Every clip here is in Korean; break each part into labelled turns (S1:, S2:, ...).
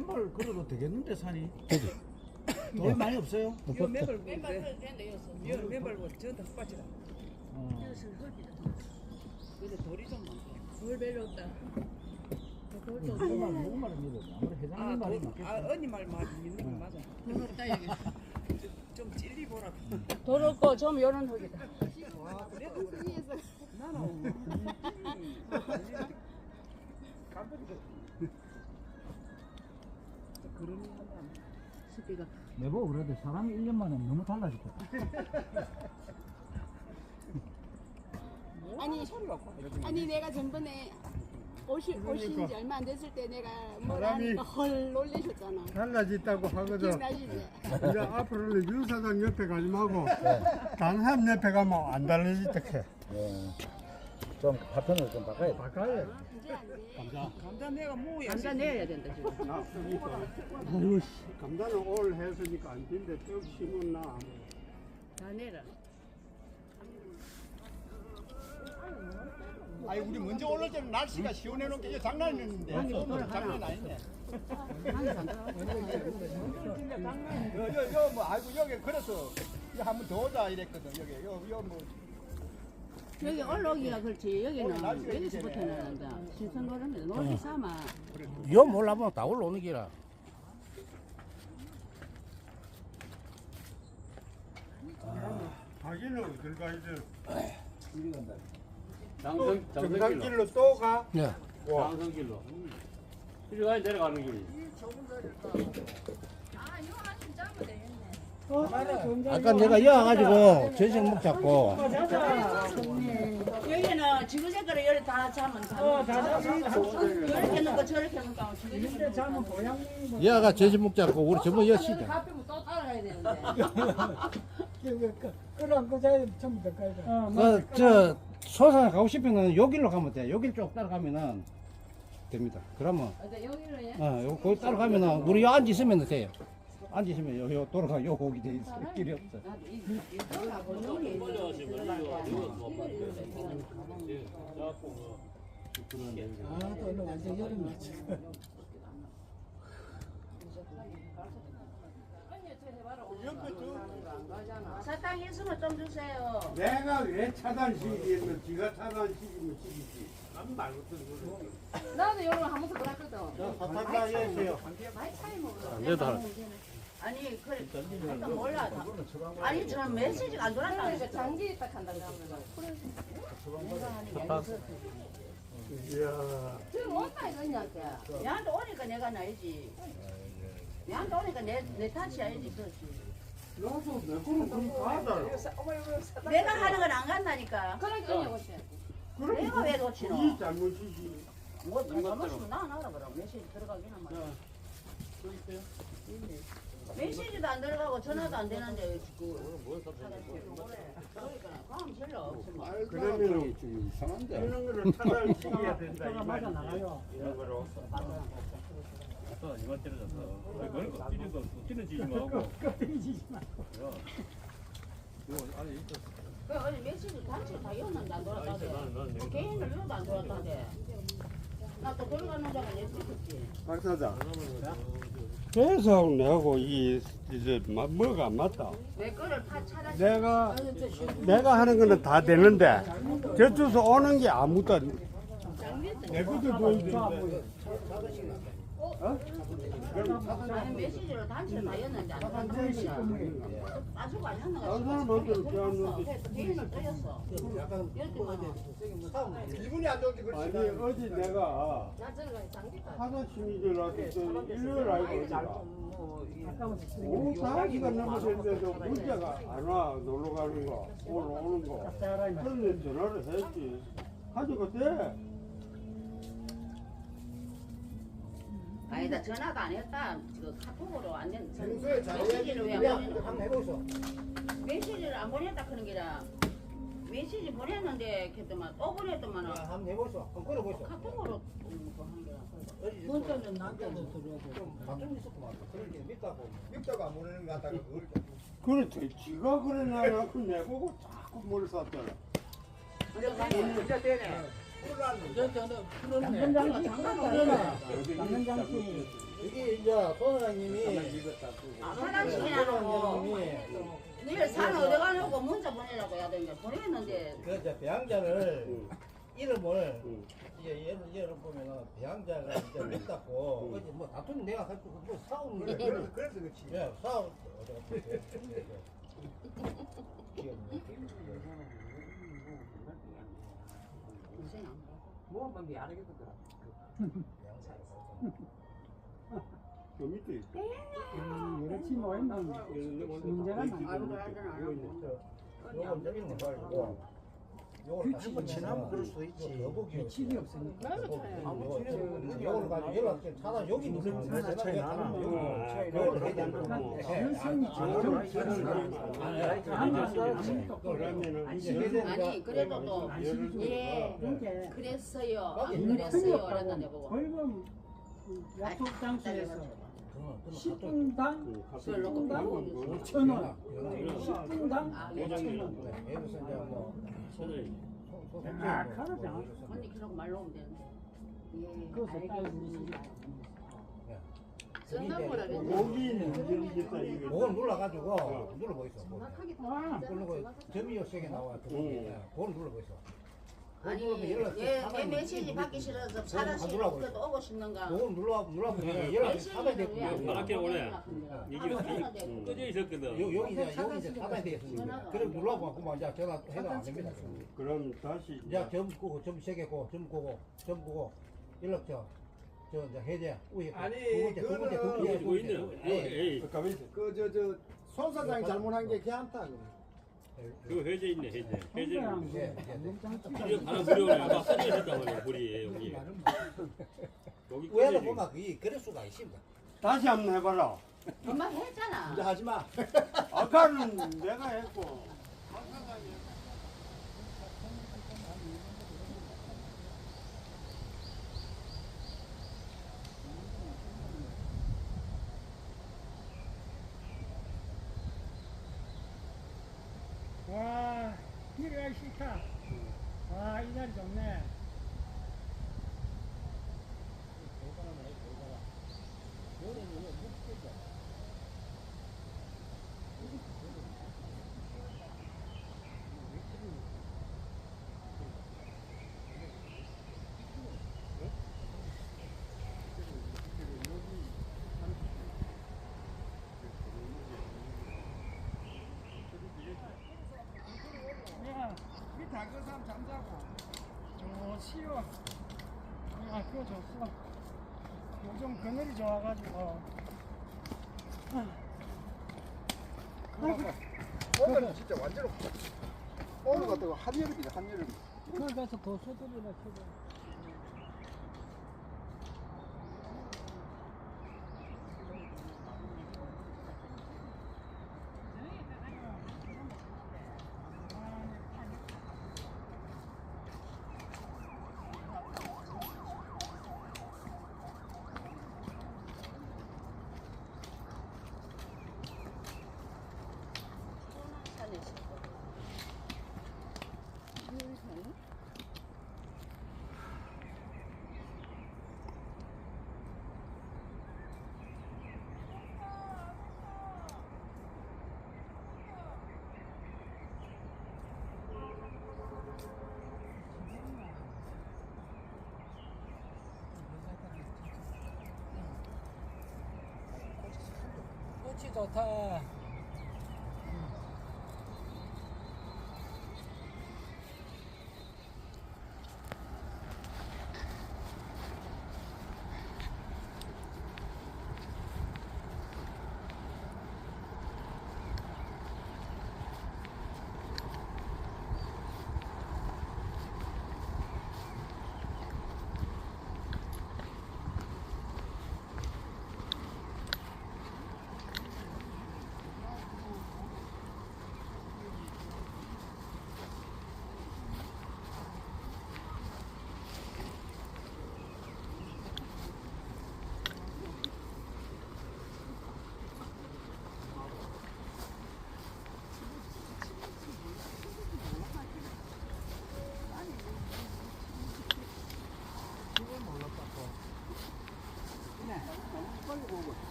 S1: 맨발 걸어도 되겠는데 산이?
S2: 되지.
S1: 돈 많이 없어요?
S3: 요 맨발 보는데 요 맨발 보고 저다 빠지라
S1: 어.
S3: 근데 돌이 좀 많다.
S4: 물 별로 없다.
S1: 누구말 누구말 믿어 아무리 회장님
S3: 아,
S1: 말이
S3: 도,
S1: 맞겠지.
S3: 아 언니 말말 믿는 거 맞아.
S4: 물 없다 여기.
S3: 좀 찔리 보라.
S4: 돌 없고 좀 요런 흙이다.
S3: 와 그래도 그래. 나는 깜빡이도
S4: 습기가.
S1: 내보고 그래도 사람이 1년 만에 너무 달라졌다
S5: 아니 아니 내가 전번에 오시 오신 지 얼마 안 됐을 때 내가 뭐라 하니까 헐 놀라셨잖아.
S6: 달라졌다고 하거든.
S5: 기억나시지?
S6: 이제 앞으로는 윤 사장 옆에 가지 말고 다른 사람 옆에 가면 안 달라졌다 해.
S2: 예. 좀 파편을 좀 바꿔야 돼.
S6: 바꿔야
S5: 돼.
S3: 감자 내가 뭐야
S4: 감자 내야 된다 지금.
S6: 나 아유 씨. 감자는 올 했으니까 안 된대. 떡 심었나.
S4: 다 내라.
S7: 아니 우리 먼저 올릴 때는 날씨가 시원해 놓은 게 장난이었는데 오늘 장난 아니네. 여여여뭐 아이고 여기 그래서 한번 더 오자 이랬거든 여기 여여뭐
S4: 여기 올라오기가 그렇지. 여기는 여기서부터는 난다. 신선 노름이다. 노름 삼아.
S2: 요 몰라보면 다 올라오는 기라.
S6: 가기는 어딜?
S8: 장성 장성길로
S6: 정상길로 또 가?
S2: 예.
S8: 장성길로 이리 가 내려가는 길.
S2: 아까 내가 여와가지고 전생목 잡고
S4: 여기는 지구 색깔을 열다 자면 다. 이렇게 넣고 저렇게 넣고 지구 색깔.
S2: 여가 전생목 잡고 우리 전부 여시다.
S4: 가쁘면 또 따라가야 되는데.
S6: 그럼 그 자리 전부 다 가야 돼.
S2: 그저 소산 가고 싶으면 여기로 가면 돼. 여길 쭉 따라가면은 됩니다. 그러면
S4: 근데 여기는 예.
S2: 어, 요 거기 따라가면은 우리 요 앉아 있으면 돼요. 있으면 요, 요 돌아가 요 거기 돼 있어. 길이 없어.
S4: 나도 이 이거하고 여기 사탕 있으면 좀 주세요.
S6: 내가 왜 차단시키겠노? 지가 차단시키면 시키지. 남 말고 듣는
S4: 나도 여러 번 하면서 그랬거든.
S6: 사탕다 해주세요.
S4: 많이 차이 먹어.
S2: 안 돼도 할-
S4: 아니 그래 일단 몰라. 다. 아니 저는 메시지가 안 돌아가니까 장기 딱 한다 그러면.
S6: 이야.
S4: 지금 온다 이거냐게. 얘한테 오니까 내가 나야지. 얘한테 오니까 내, 내 탓이 아니지 그렇지.
S6: 나도 내 거는 그럼 가다.
S4: 내가 하는 건 안 간다니까.
S3: 그러니까
S6: 그럼
S4: 내가 왜 놓치노?
S6: 이 잘못이지.
S4: 뭐 잘못이면 나안 하라 그럼 메시지 들어가기는 말이야. 메시지도 안 들어가고 전화도 안 되는데 그 그러니까 그럼 별로 없으면
S6: 그러면은 좀 이상한데. 그런 거를 차단시켜야 된다. 이 말이지. 이런 거로.
S8: 또 이만 때려졌어. 그런 거 뛰는 거 뛰는 지지 말고.
S4: 그 어제 메시지 단체 다 이었는데 안 돌았다대 개인을 이어도 안 돌았다대
S6: 박 사장. 그래서 내하고 이 이제 마- 뭐가 안 맞다. 내가 내가 하는 거는 다 되는데 저쪽에서 오는 게 아무도 안- 내 것도 보이는데
S4: 아니 메시지를 단체로 다 이었는데 안 돌았다대 빠지고 안
S6: 피하는데
S4: 개인을 떠였어.
S7: 기분이 안
S6: 아니
S7: 그렇지.
S6: 어제 내가 하나심이들한테 일요일 알고 있다. 오후 4시간 넘었는데도 문자가 안 와. 놀러 가는 거. 오늘 오는 거. 그런데 전화를 했지. 가져가 돼
S4: 아니다 전화도 안 했다 그 카톡으로 안 된.
S7: 평소에
S4: 메시지를 왜
S7: 잘해야지.
S4: 안 보내는
S7: 한번 해보소.
S4: 메시지를 안 보냈다 그런 게라 메시지 보냈는데 그랬더만 또 보냈더만
S7: 한번 해보소. 한번 걸어보소.
S4: 카톡으로 뭐 하는 게라
S7: 문자는 나한테도 들어오고. 좀 가끔 있었구만. 그러게 밉다고. 밉다고 안 보내는 거 같다가 그걸
S6: 그렇지 지가 그래 나그 내보고 자꾸 뭘 샀잖아
S3: 진짜 되네
S1: 장장장치 장난잖아. 장난장치.
S7: 이게 이제 소사장님이
S4: 사장님이라고
S7: 소사장님이
S4: 내일 산 어디 가냐고 문자 보내라고 해야 되니까 보냈는데
S7: 그 이제 배양자를 이름을 이제 예를 예를 보면은 배양자가 이제 어제 뭐 다투는 내가 가지고 뭐 싸우는 거 그래서 그렇지 예 싸우 어제 가
S4: 무슨 양
S1: 뭐만 미안하겠다.
S6: 저 밑에 있어.
S1: 그렇지 뭐 했나. 문제가 많아.
S4: 아이고 알잖아
S7: 요건 저기는 거 가지고 요걸
S1: 규칙이 지나면 그럴 수도 있지. 규칙이 없으니까.
S7: 요걸 가지고 연락 좀 차단 여기
S1: 차단 차이 나나.
S7: 요걸 해야. 되는
S6: 이제
S4: 아니 그래도 또 예 그랬어요. 안 그랬어요. 그랬는데 보고
S1: 벌금 약속 장소에서 10분당
S4: 그걸 놓고
S1: 10분당 5천원. 10분당
S4: 아,
S1: 5천원.
S7: 여기서 이제 뭐
S1: 아, 가르자.
S4: 언니 그러고 말로 오면 되는데. 예
S1: 그것을
S4: 알겠습니다.
S7: 예.
S4: 썬남보라
S6: 여기는 이제 이제 이거
S7: 그걸 눌러가지고 눌러보이소
S1: 아,
S7: 그리고 점이 세개 나와
S6: 음.
S7: 그걸 눌러보이소
S4: 아니
S7: 그걸 연락
S4: 예,
S7: 차단이
S4: 내 메시지 받기 싫어서
S7: 안 들어가고
S4: 그래도 오고 싶는가.
S7: 그걸 눌러 눌러보면 연락이 차단이
S4: 메시지는 왜안
S7: 됐고
S8: 바람개 오래. 이게
S4: 요
S8: 꺼져 있었거든.
S7: 요 여기 이제 여기 이제 차단이 되었습니다. 그래 눌러고 그만 이제 전화 해도 안 됩니다.
S6: 그럼 다시
S7: 이제 점 끄고 점 세개 고, 점 끄고 점 끄고. 연락처 저 이제 해제. 위에
S9: 아니,
S7: 두 번째 두 번째 두 번째.
S8: 이거 있네. 에이,
S6: 가만히 있어.
S9: 그 저 저 손 사장이 잘못한 게 걔한테
S8: 그 거 해제 있네, 해제. 해제.
S1: 평소랑
S7: 예, 예.
S1: 장장장치
S8: 이거 무료네. 막 써졌다 그래, 불이 여기. 여기
S7: 위에도
S8: 꺼내지.
S7: 보면 그게 그럴 수가 있습니다.
S6: 다시 한번 해봐라.
S4: 엄마 했잖아
S7: 이제 하지 마.
S6: 아까는 내가 했고.
S1: 와, 길이 가기 싫다. 와, 이 날이 좋네. 야, 안그 사람 잠자고. 오, 치워. 야, 그거 좋어. 요즘 그늘이 좋아가지고.
S9: 오늘은 진짜 완전 오늘 같은 한여름이다 한여름
S1: 그걸 가서 더 소들이나 켜봐. 꽃이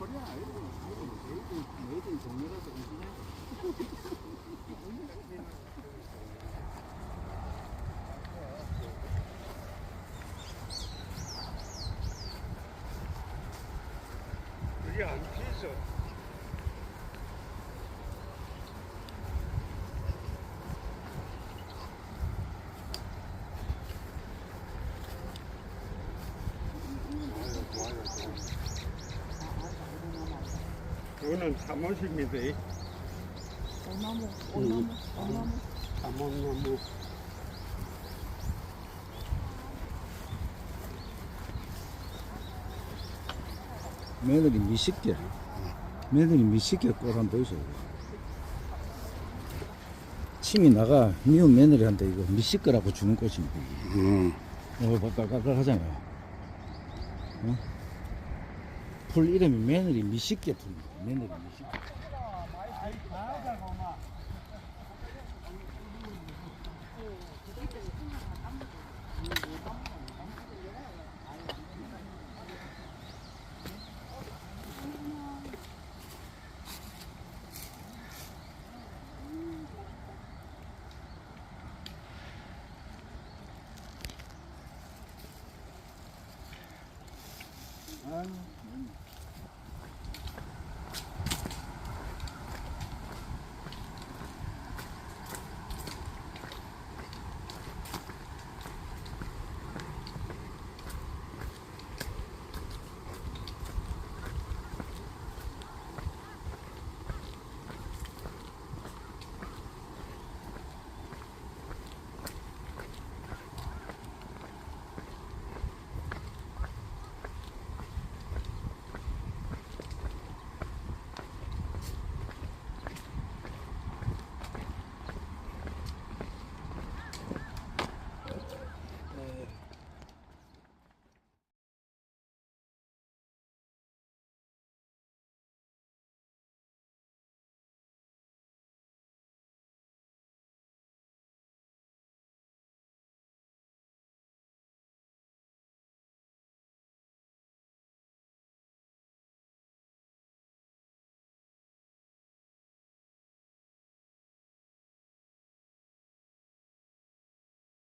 S10: 코리아 아니고 메이드 메이드 동네라서
S6: 그게 안 피서. 그거는 사무실입니다.
S11: 얼마모 얼마모 얼마모
S6: 사무나무.
S7: 며느리 미식게 며느리 미식게 꽃 한번 보이소 침이 나가 미운 며느리한테 이거 미식거라고 주는 꽃입니다
S6: 음.
S7: 어 깔깔깔 하잖아요 어? 풀 이름이 며느리 미식게 풀입니다 며느리 미식게
S10: 아